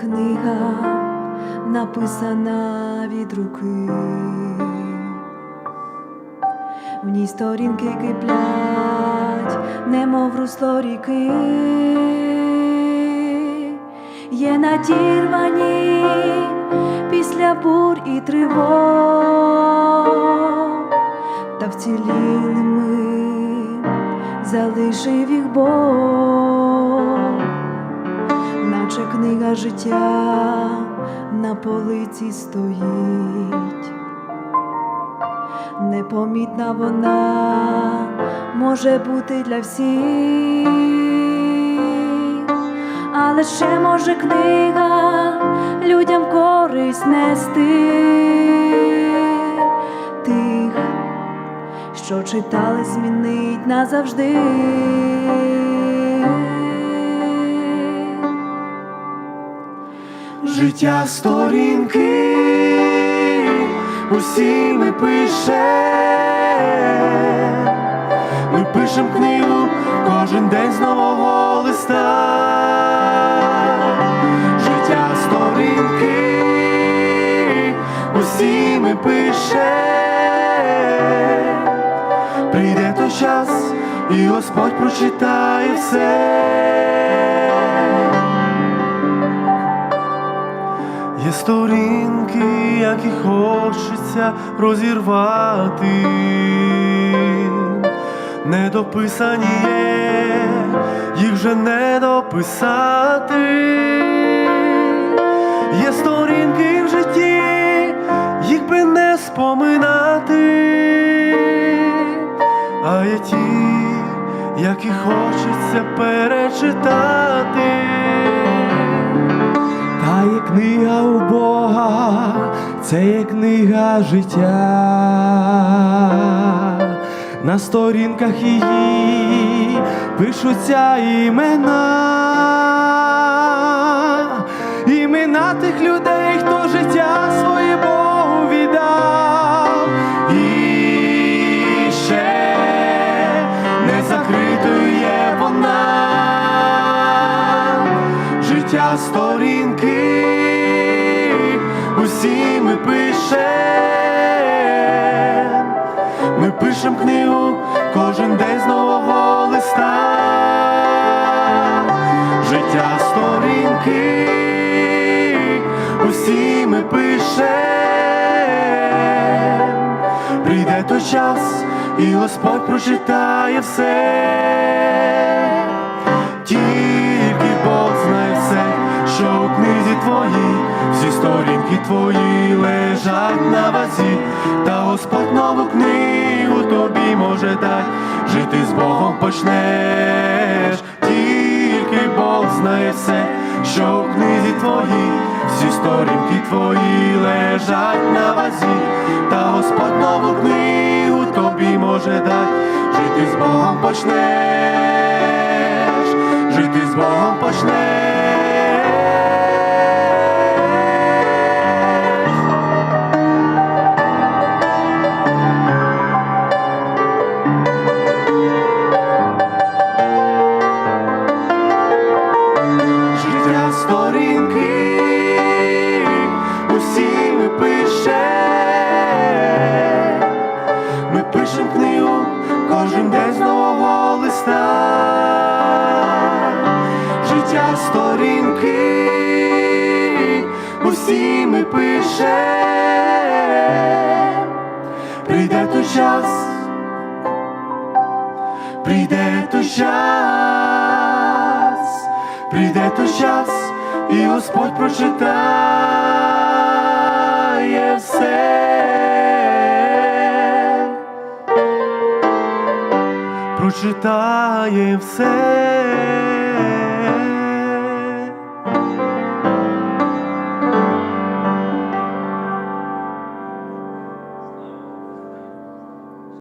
Книга, написана від руки, в ній сторінки киплять, немов русло ріки, є надірвані після бур і тривог, та вцілілими залишив їх Бог книга життя на полиці стоїть, непомітна вона може бути для всіх, але ще може книга людям користь нести тих, що читали, змінить назавжди. Життя сторінки, усі ми пише, ми пишем книгу кожен день з нового листа. Життя сторінки, усі ми пише, прийде той час, і Господь прочитає все. Є сторінки, які хочеться розірвати, недописані є, їх вже не дописати. Є сторінки в житті, їх би не споминати, а є ті, які хочеться перечитати. Книга у Бога, це є книга життя. На сторінках її пишуться імена, імена тих людей, хто життя своє Богу віддав. І ще не закритою є вона життя сторінки, усі ми пишем, ми пишем книгу кожен день з нового листа, життя сторінки, усі ми пишем, прийде той час, і Господь прочитає все. Твої лежать на вазі, та Господь нову книгу тобі може дать, жити з Богом почнеш, тільки Бог знає все, що у книзі твоїй, всі сторінки твої лежать на вазі, та Господь нову книгу тобі може дать, жити з Богом почнеш жити з Богом почнеш. Ми пишем книгу кожен день з нового листа життя сторінки, усі ми пишем, прийде той час, прийде той час, прийде той час, і Господь прочитає все. Прочитає все.